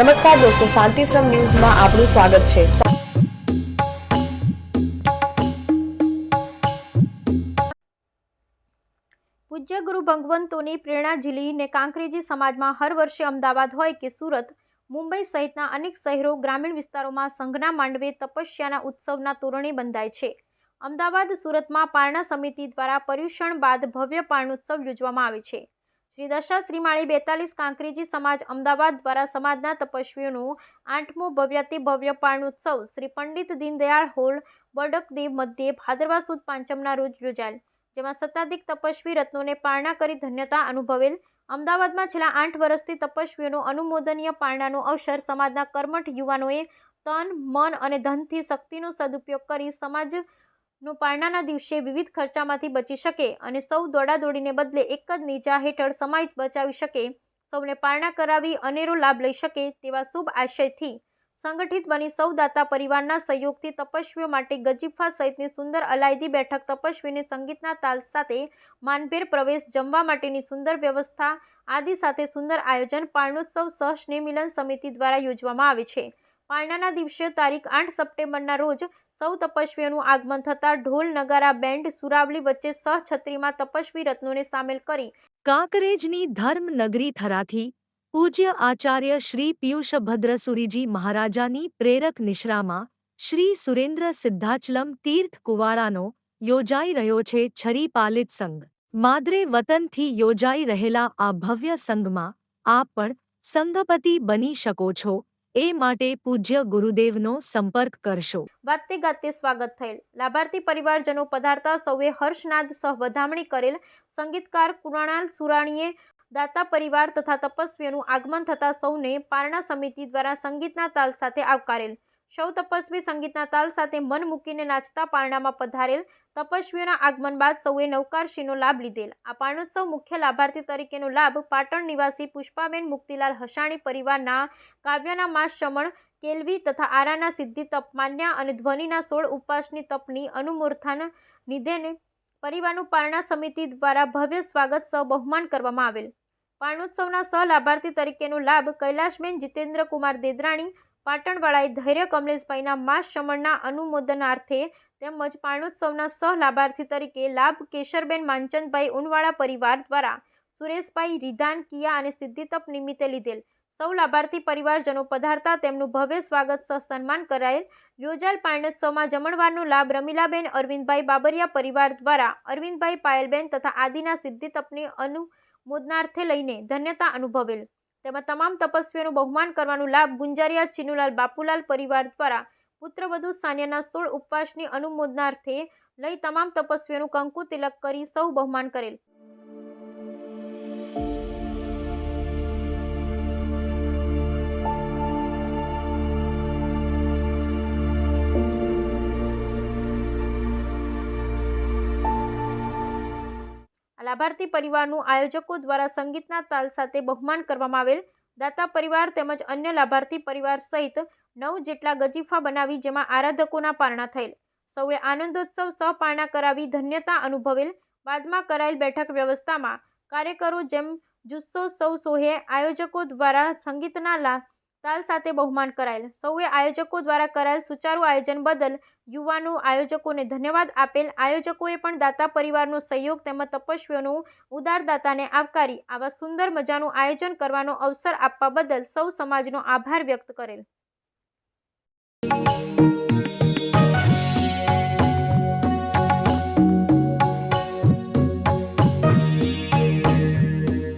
નમસ્કાર દોસ્તો, શાંતિશ્રમ ન્યૂઝમાં આપનું સ્વાગત છે. પૂજ્ય ગુરુ ભગવંતોની પ્રેરણા ઝીલીને કાંકરેજી સમાજમાં હર વર્ષે અમદાવાદ હોય કે સુરત, મુંબઈ સહિતના અનેક શહેરો ગ્રામીણ વિસ્તારોમાં સંઘના માંડવે તપસ્યાના ઉત્સવના તોરણે બંધાય છે. અમદાવાદ સુરતમાં પારણા સમિતિ દ્વારા પર્યુષણ બાદ ભવ્ય પારણોત્સવ યોજવામાં આવે છે. શ્રી દશા શ્રીમાળી બેતાલીસ કાંકરેજી સમાજ અમદાવાદ દ્વારા સમાજના તપસ્વીઓનું આઠમું ભવ્યાતિ ભવ્ય પારણોત્સવ શ્રી પંડિત દીનદયાળ હોલ બડકદેવ મધ્યે ભાદરવા સુદ પાંચમના રોજ યોજાયેલ, જેમાં સત્તાધિક તપસ્વી રત્નોને પારણા કરી ધન્યતા અનુભવેલ, અમદાવાદમાં છેલ્લા આઠ વર્ષથી તપસ્વીઓનો અનુમોદનીય પારણાનો અવસર સમાજના કર્મઠ યુવાનોએ તન, મન અને ધનથી શક્તિનો સદુપયોગ કરી સમાજનો પારણાના દિવસે વિવિધ ખર્ચામાંથી બચી શકે અને સૌ દોડાદોડીને બદલે એક જ નીચા હેઠળ સમાજ બચાવી શકે. સૌને પારણા કરાવી અનેરો લાભ લઈ શકે તેવા શુભ આશયથી સંગઠિત બની સૌ દાતા પરિવારના સહયોગથી તપસ્વીઓ માટે ગજીફા સહિતની સુંદર અલાયદી બેઠક તપસ્વીને સંગીતના તાલ સાથે માનભેર પ્રવેશ, જમવા માટેની સુંદર વ્યવસ્થા આદિ સાથે સુંદર આયોજન પારણોત્સવ સહ સ્નેહ મિલન સમિતિ દ્વારા યોજવામાં આવે છે. પારણાના દિવસે તારીખ આઠ સપ્ટેમ્બરના રોજ સૌ તપસ્વીઓનું આગમન થતાં ઢોલ નગારા બેન્ડ સુરાવલી વચ્ચે સહછત્રીમાં તપસ્વી રત્નોને સામેલ કરી કાંકરેજની ધર્મનગરી થરાથી પૂજ્ય આચાર્ય શ્રી પિયુષભદ્રસુરીજી મહારાજાની પ્રેરક નિશ્રામાં શ્રી સુરેન્દ્ર સિદ્ધાચલમ તીર્થ કુવાડાનો યોજાઈ રહ્યો છે છરી પાલિત સંઘ. માદરે વતનથી યોજાઈ રહેલા આ ભવ્ય સંઘમાં આપ પણ સંઘપતિ બની શકો છો. એ માટે પૂજ્ય ગુરુદેવનો સંપર્ક કરશો. વાતે ગાતે સ્વાગત થયેલ. લાભાર્થી પરિવારજનો પધારતા સૌએ હર્ષનાદ સહ વધામણી કરેલ સંગીતકાર કુણાલ સુરાણીએ દાતા પરિવાર તથા તપસ્વીઓનું આગમન થતાં સૌને પારણા સમિતિ દ્વારા સંગીતના તાલ સાથે આવકારેલ. સૌ તપસ્વી સંગીતના તાલ સાથે મન મૂકીને નાચતા પારણામાં પધારેલ તપસ્વીઓના આગમન બાદ સૌએ નવકારશીનો લાભ લીધેલ. આ પારણોત્સવ મુખ્ય લાભાર્થી તરીકેનો લાભ પાટણ નિવાસી પુષ્પાબેન મુક્તિલાલ હસાણી પરિવારના કાવ્યના માસ શમણ કેલવી તથા આરાના સિદ્ધિ તપ, માન્યા અને ધ્વનિના સોળ ઉપવાસની તપની અનુમૂર્થન નિધેને પરિવારનું પારણા સમિતિ દ્વારા ભવ્ય સ્વાગત સહ બહુમાન કરવામાં આવેલ. પારણોત્સવના સહ લાભાર્થી તરીકેનો લાભ કૈલાશબેન જીતેન્દ્ર કુમાર દેદરાણી પાટણવાળાએ ધૈર્ય કમલેશભાઈના માસ શમણના અનુમોદનાર્થે તેમજ પારણોત્સવના સહ લાભાર્થી તરીકે લાભ કેશરબેન માનચંદભાઈ ઉનવાળા પરિવાર દ્વારા સુરેશભાઈ રિધાન, કિયા અને સિદ્ધિતપ નિમિત્તે લીધેલ સૌ લાભાર્થી પરિવારજનો પધારતા તેમનું ભવ્ય સ્વાગત સહ સન્માન કરાયેલ. યોજાયેલ પારણોત્સવમાં જમણવારનો લાભ રમીલાબેન, અરવિંદભાઈ બાબરિયા પરિવાર દ્વારા અરવિંદભાઈ પાયલબેન તથા આદિના સિદ્ધિતપની અનુમોદનાર્થે લઈને ધન્યતા અનુભવેલ. તેમાં તમામ તપસ્વીઓનું બહુમાન કરવાનું લાભ ગુંજારિયા, ચિનુલાલ, બાપુલાલ પરિવાર દ્વારા પુત્રવધુ સાનિયાના સોળ ઉપવાસની અનુમોદનાર્થે લઈ તમામ તપસ્વીઓનું કંકુ તિલક કરી સૌ બહુમાન કરેલ. લાભાર્થી પરિવારનું આયોજકો દ્વારા સંગીતના તાલ સાથે બહુમાન કરવામાં આવેલ. દાતા પરિવાર તેમજ અન્ય લાભાર્થી પરિવાર સહિત નવ જેટલા ગજીફા બનાવી જેમાં આરાધકોના પારણા થયેલ. સૌએ આનંદોત્સવ સહપારણા કરાવી ધન્યતા અનુભવેલ. બાદમાં કરાયેલ બેઠક વ્યવસ્થામાં કાર્યકરો જેમ જુસ્સો સૌ સોહે આયોજકો દ્વારા સંગીતના લા તાલ સાથે બહુમાન કરાયેલ. સૌએ આયોજકો દ્વારા કરાયેલ સુચારુ આયોજન બદલ યુવાનો આયોજકોને ધન્યવાદ આપેલ. આયોજકોએ પણ દાતા પરિવારનો સહયોગ તેમજ તપસ્વીઓનું ઉદારદાતાને આવકારી આવા સુંદર મજાનું આયોજન કરવાનો અવસર આપવા બદલ સૌ સમાજનો આભાર વ્યક્ત કરેલ.